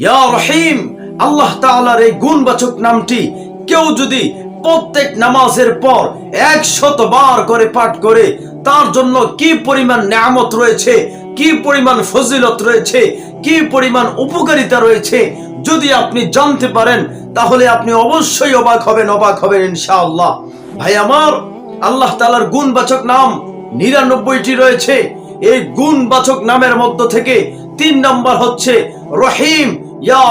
ইয়া রহিম, আল্লাহ তাআলার এই গুণবাচক নামটি কেউ যদি প্রত্যেক নামাজের পর একশত বার করে পাঠ করে, তার জন্য কি পরিমাণ নিয়ামত রয়েছে, কি পরিমাণ ফজিলত রয়েছে, কি পরিমাণ উপকারিতা রয়েছে, যদি আপনি জানতে পারেন, তাহলে আপনি অবশ্যই অবাক হবেন অবাক হবেন ইনশাআল্লাহ। ভাই আমার, আল্লাহ তাআলার গুণবাচক নাম নিরানব্বইটি রয়েছে। এই গুণবাচক নামের মধ্য থেকে তিন নম্বর হচ্ছে রহিম।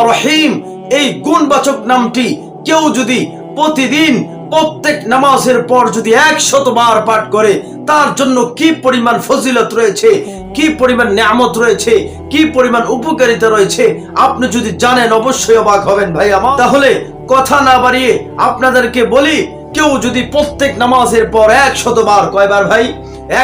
রহিম, এই গুণবাচক নামটি কেউ যদি প্রতিদিন প্রত্যেক নামাজের পর যদি একশত বার পাঠ করে, তার জন্য কি পরিমাণ ফজিলত রয়েছে, কি পরিমাণ নিয়ামত রয়েছে, কি পরিমাণ উপকারিতা রয়েছে, আপনি যদি জানেন অবশ্যই অবাক হবেন ভাই আমার তাহলে কথা না বাড়িয়ে আপনাদেরকে বলি, কেউ যদি প্রত্যেক নামাজের পর একশত বার, কয়বার ভাই?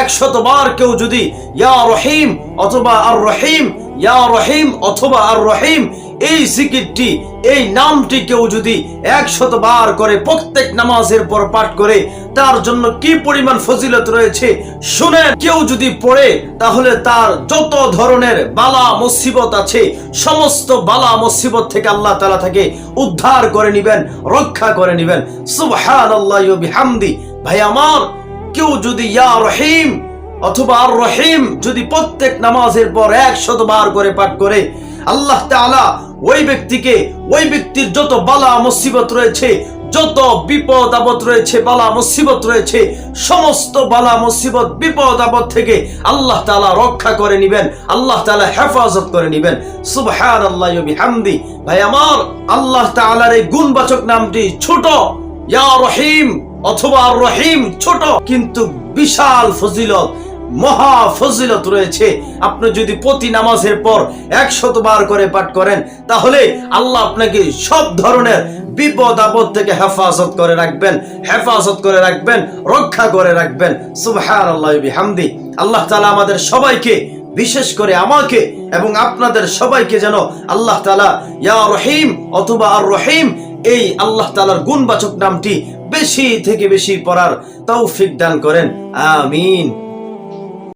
একশত বার কেউ যদি ইয়া রহিম অথবা আর রহিম, ইয়া রহিম অথবা আর রহিম এই জিকিরটি, এই নামটি কেউ যদি একশত বার করে প্রত্যেক নামাজের পর পাঠ করে, তার জন্য কি পরিমাণ ফজিলত রয়েছে শুনেন। কেউ যদি পড়ে, তাহলে তার যত ধরনের বালা মুসিবত আছে, সমস্ত বালা মুসিবত থেকে আল্লাহ তাআলা থেকে উদ্ধার করে নিবেন, রক্ষা করে নিবেন। ওয়া বিহামদি। ভাই আমার, কেউ যদি ইয়া রহিম অথবা আর রহিম যদি প্রত্যেক নামাজের পর একশত বার করে পাঠ করে আল্লাহ তাআলা ওই ব্যক্তিকে, ওই ব্যক্তির যত বালা, মুসিবত রয়েছে, যত বিপদ, আপদ রয়েছে, বালা, মুসিবত রয়েছে, সমস্ত বালা, মুসিবত, বিপদ, আপদ থেকে আল্লাহ তাআলা রক্ষা করে নিবেন, আল্লাহ তাআলা হেফাজত করে নিবেন। সুবহানাল্লাহি ওয়া বিহামদি। ভাই, আমার আল্লাহ তাআলার এই গুণবাচক নামটি ছোট। ইয়া রহিম, অথবা রহিম ছোট। কিন্তু বিশাল ফজিলত। মহা ফজিলত রয়েছে। আপনি যদি প্রতি নামাজের পর একশত বার করে পাঠ করেন, তাহলে আল্লাহ আপনাকে সব ধরনের বিপদ আপদ থেকে হেফাজত করে রাখবেন, হেফাজত করে রাখবেন, রক্ষা করে রাখবেন। সুবহানাল্লাহি বিহামদি। আল্লাহ তাআলা আমাদের সবাইকে, বিশেষ করে আমাকে এবং আপনাদের সবাইকে যেন আল্লাহ তালা ইয়া রহিম অথবা আর রহিম, এই আল্লাহ তাআলার গুণবাচক নামটি বেশি থেকে বেশি পড়ার তৌফিক দান করেন। আমিন।